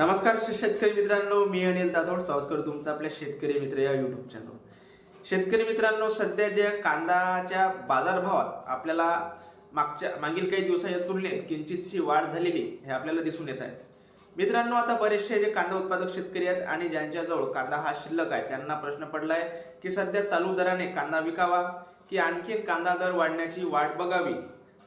नमस्कार शेतकरी मित्रांनो मी अनिल दादोड सावधकर तुमचं आपल्या शेतकरी मित्र या युट्यूब चॅनल शेतकरी मित्रांनो सध्या ज्या कांदाच्या बाजारभावात आपल्याला मागच्या मागील काही दिवसाच्या तुलनेत किंचितशी वाढ झालेली हे आपल्याला दिसून येत आहे. मित्रांनो आता बरेचसे जे कांदा उत्पादक शेतकरी आहेत आणि ज्यांच्याजवळ कांदा हा शिल्लक आहे त्यांना प्रश्न पडलाय की सध्या चालू दराने कांदा विकावा की आणखीन कांदा दर वाढण्याची वाट बघावी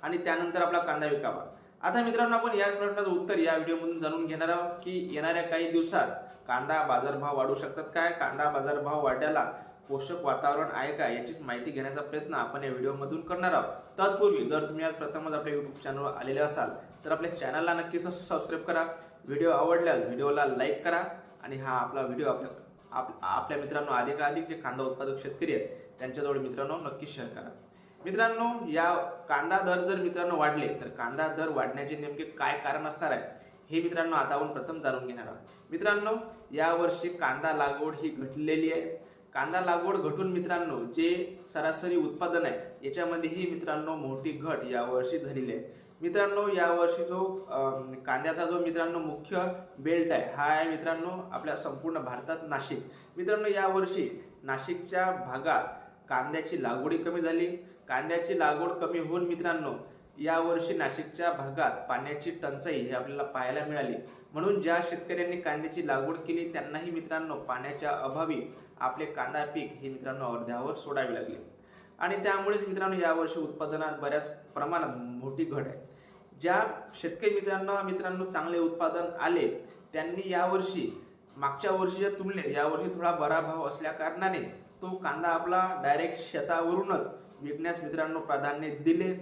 आणि त्यानंतर आपला कांदा विकावा? आता मित्रांनो आपण याच प्रश्नाचं उत्तर या व्हिडिओमधून जाणून घेणार आहोत की येणाऱ्या काही दिवसात कांदा बाजारभाव वाढू शकतात काय? कांदा बाजारभाव वाढायला पोषक वातावरण आहे का? याचीच माहिती घेण्याचा प्रयत्न आपण या व्हिडिओमधून करणार आहोत. तत्पूर्वी जर तुम्ही आज प्रथमच आपल्या यूट्यूब चॅनलवर आलेले असाल तर आपल्या चॅनलला नक्कीच सबस्क्राईब करा. व्हिडिओ आवडल्यास व्हिडिओला लाईक करा आणि हा आपला व्हिडिओ आपल्या आप आपल्या मित्रांनो अधिकाधिक जे कांदा उत्पादक शेतकरी आहेत त्यांच्याजवळ मित्रांनो नक्की शेअर करा. मित्रांनो या कांदा दर जर मित्रांनो वाढले तर कांदा दर वाढण्याचे नेमके काय कारण असणार आहे हे मित्रांनो आता आपण प्रथम जाणून घेणार आहोत. मित्रांनो यावर्षी कांदा लागवड ही घटलेली आहे. कांदा लागवड घटून मित्रांनो जे सरासरी उत्पादन आहे याच्यामध्येही मित्रांनो मोठी घट यावर्षी झालेली आहे. मित्रांनो यावर्षी जो कांद्याचा जो मित्रांनो मुख्य बेल्ट आहे हा आहे मित्रांनो आपल्या संपूर्ण भारतात नाशिक. मित्रांनो यावर्षी नाशिकच्या भागात कांद्याची लागवडी कमी झाली. कांद्याची लागवड कमी होऊन मित्रांनो यावर्षी नाशिकच्या भागात पाण्याची टंचाई ही आपल्याला पाहायला मिळाली. म्हणून ज्या शेतकऱ्यांनी कांद्याची लागवड केली त्यांनाही मित्रांनो पाण्याच्या अभावी आपले कांदा पीक हे मित्रांनो अर्ध्यावर सोडावे लागले. आणि त्यामुळेच मित्रांनो यावर्षी उत्पादनात बऱ्याच प्रमाणात मोठी घट आहे. ज्या शेतकरी मित्रांना मित्रांनो चांगले उत्पादन आले त्यांनी यावर्षी मागच्या वर्षीच्या तुलनेत यावर्षी थोडा बरा भाव असल्या कारणाने तो कांदा आपला डायरेक्ट शेतावरूनच विकण्यास मित्रांनो प्राधान्य दिले.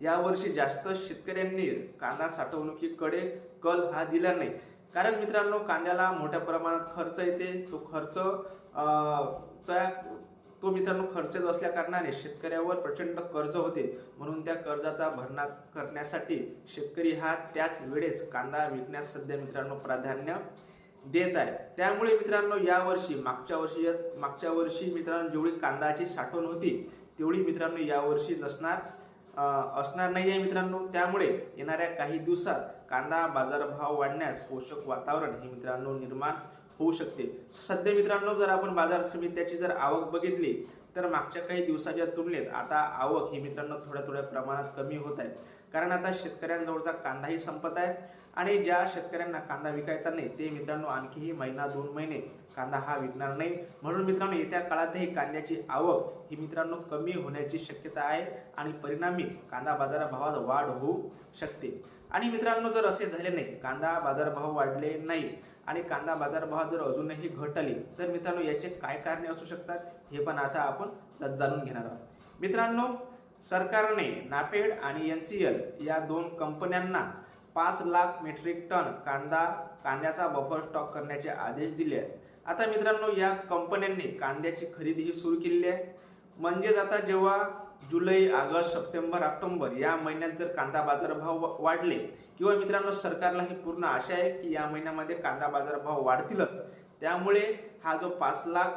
यावर्षी जास्त शेतकऱ्यांनी कांदा साठवणुकीकडे कल हा दिला नाही. कारण मित्रांनो कांद्याला मोठ्या प्रमाणात खर्च येते. तो खर्च त्या तो मित्रांनो खर्चच असल्या कारणाने शेतकऱ्यावर प्रचंड कर्ज होते. म्हणून त्या कर्जाचा भरणा करण्यासाठी शेतकरी हा त्याच वेळेस कांदा विकण्यास सध्या मित्रांनो प्राधान्य देत आहे त्यामुळे मित्रांनो यावर्षी मागच्या वर्षी मागच्या वर्षी मित्रांनो जेवढी कांदाची साठवण होती तेवढी मित्रांनो यावर्षी नसणार असणार नाही आहे मित्रांनो. त्यामुळे येणाऱ्या काही दिवसात कांदा बाजारभाव वाढण्यास पोषक वातावरण हे मित्रांनो निर्माण होऊ शकते. सध्या मित्रांनो जर आपण बाजार समित्याची जर आवक बघितली तर मागच्या काही दिवसाच्या तुलनेत आता आवक ही मित्रांनो थोड्या थोड्या प्रमाणात कमी होत आहे. कारण आता शेतकऱ्यांजवळचा कांदाही संपत आहे. आणि ज्या शेतकऱ्यांना कांदा विकायचा नाही ते मित्रांनो आणखीही महिना दोन महिने कांदा हा विकणार नाही. म्हणून मित्रांनो येत्या काळातही कांद्याची आवक ही मित्रांनो कमी होण्याची शक्यता आहे आणि परिणामी कांदा बाजारभावात वाढ होऊ शकते. आणि मित्रांनो जर असे झाले नाही कांदा बाजारभाव वाढले नाही आणि कांदा बाजारभाव जर अजूनही घट आली तर मित्रांनो याचे काय कारणे असू शकतात हे पण आता आपण जाणून घेणार आहोत. मित्रांनो सरकारने नापेड आणि एन सी एल या दोन कंपन्यांना पाच लाख मेट्रिक टन कांदा कांद्याचा बफर स्टॉक करण्याचे आदेश दिले आहेत. आता मित्रांनो या कंपन्यांनी कांद्याची खरेदीही सुरू केलेली आहे. म्हणजेच आता जेव्हा जुलै ऑगस्ट सप्टेंबर ऑक्टोबर या महिन्यात जर कांदा बाजारभाव वाढले किंवा मित्रांनो सरकारला ही पूर्ण आशा आहे की या महिन्यामध्ये कांदा बाजारभाव वाढतीलच. त्यामुळे हा जो पाच लाख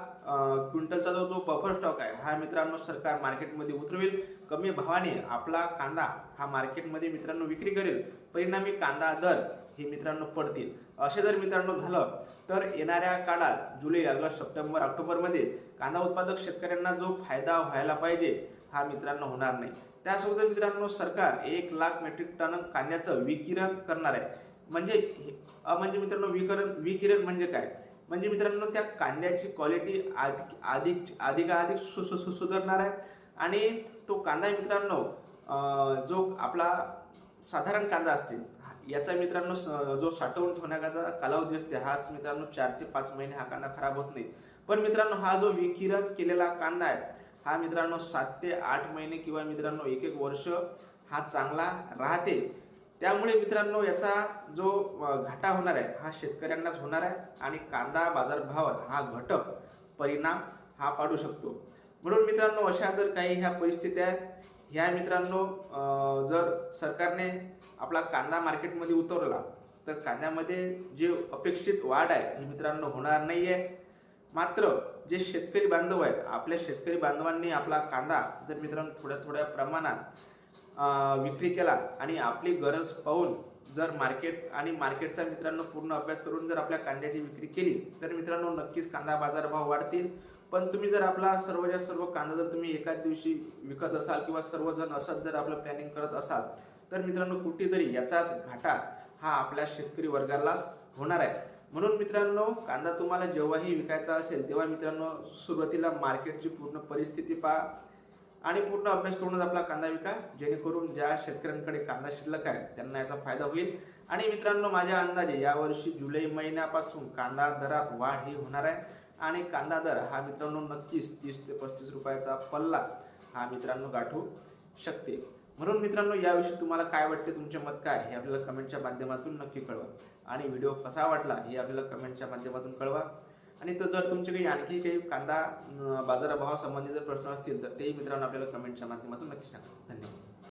क्विंटलचा जो जो बफर स्टॉक आहे हा मित्रांनो सरकार मार्केटमध्ये उतरवेल. कमी भावाने आपला कांदा हा मार्केटमध्ये मित्रांनो विक्री करेल. परिणामी कांदा दर हे मित्रांनो पडतील. असे जर मित्रांनो झालं तर येणाऱ्या काळात जुलै ऑगस्ट सप्टेंबर ऑक्टोबरमध्ये कांदा उत्पादक शेतकऱ्यांना जो फायदा व्हायला पाहिजे हा मित्रांनो होणार नाही. त्यासोबतच मित्रांनो सरकार एक लाख मेट्रिक टन कांद्याचं विकिरण करणार आहे. म्हणजे हे- म्हणजे मित्रांनो विकरण विकिरण म्हणजे काय? म्हणजे मित्रांनो त्या कांद्याची क्वालिटी अधिक अधिक अधिकाधिक सु सु- सु- सुधारणार आहे. आणि तो कांदा मित्रांनो जो आपला साधारण कांदा असते हा- याचा मित्रांनो स- जो साठवून ठेवण्याचा कालावधी असते हा मित्रांनो चार ते पाच महिने हा कांदा खराब होत नाही. पण मित्रांनो हा जो विकिरण केलेला कांदा आहे हा मित्रांनो सात ते आठ महिने किंवा मित्रांनो एक एक वर्ष हा चांगला राहते. त्यामुळे मित्रांनो याचा जो घाटा होणार आहे हा शेतकऱ्यांनाच होणार आहे आणि कांदा बाजारभावावर हा घटक परिणाम हा पाडू शकतो. म्हणून मित्रांनो अशा जर काही ह्या परिस्थिती आहेत ह्या मित्रांनो जर सरकारने आपला कांदा मार्केटमध्ये उतरवला तर कांद्यामध्ये जे अपेक्षित वाढ आहे ही मित्रांनो होणार नाही आहे मात्र जे शेतकरी बांधव आहेत आपल्या शेतकरी बांधवांनी आपला कांदा जर मित्रांनो थोड्या थोड्या प्रमाणात विक्री केला आणि आपली गरज पाहून जर मार्केट आणि मार्केटचा मित्रांनो पूर्ण अभ्यास करून जर आपल्या कांद्याची विक्री केली तर मित्रांनो नक्कीच कांदा बाजारभाव वाढतील. पण तुम्ही जर आपला सर्वच्या सर्व कांदा जर तुम्ही एकाच दिवशी विकत असाल किंवा सर्वजण असत जर आपलं प्लॅनिंग करत असाल तर मित्रांनो कुठेतरी याचाच घाटा हा आपल्या शेतकरी वर्गालाच होणार आहे. म्हणून मित्रांनो कांदा तुम्हाला जेव्हाही विकायचा असेल तेव्हा मित्रांनो सुरुवातीला मार्केटची पूर्ण परिस्थिती पहा आणि पूर्ण अभ्यास करूनच आपला कांदा विका. जेणेकरून ज्या शेतकऱ्यांकडे कांदा शिल्लक आहे त्यांना याचा फायदा होईल. आणि मित्रांनो माझ्या अंदाजे यावर्षी जुलै महिन्यापासून कांदा दरात वाढ ही होणार आहे. आणि कांदा दर हा मित्रांनो नक्कीच तीस ते पस्तीस रुपयाचा पल्ला हा मित्रांनो गाठू शकते. म्हणून मित्रांनो याविषयी तुम्हाला काय वाटते तुमचे मत काय हे आपल्याला कमेंटच्या माध्यमातून नक्की कळवा. आणि व्हिडिओ कसा वाटला हे आपल्याला कमेंटच्या माध्यमातून कळवा. आणि तो जर तुमचे काही आणखी काही कांदा बाजाराभावासंबंधी बाजारभावासंबंधी जर प्रश्न असतील तर तेही मित्रांनो आपल्याला कमेंटच्या माध्यमातून नक्की सांगा. धन्यवाद.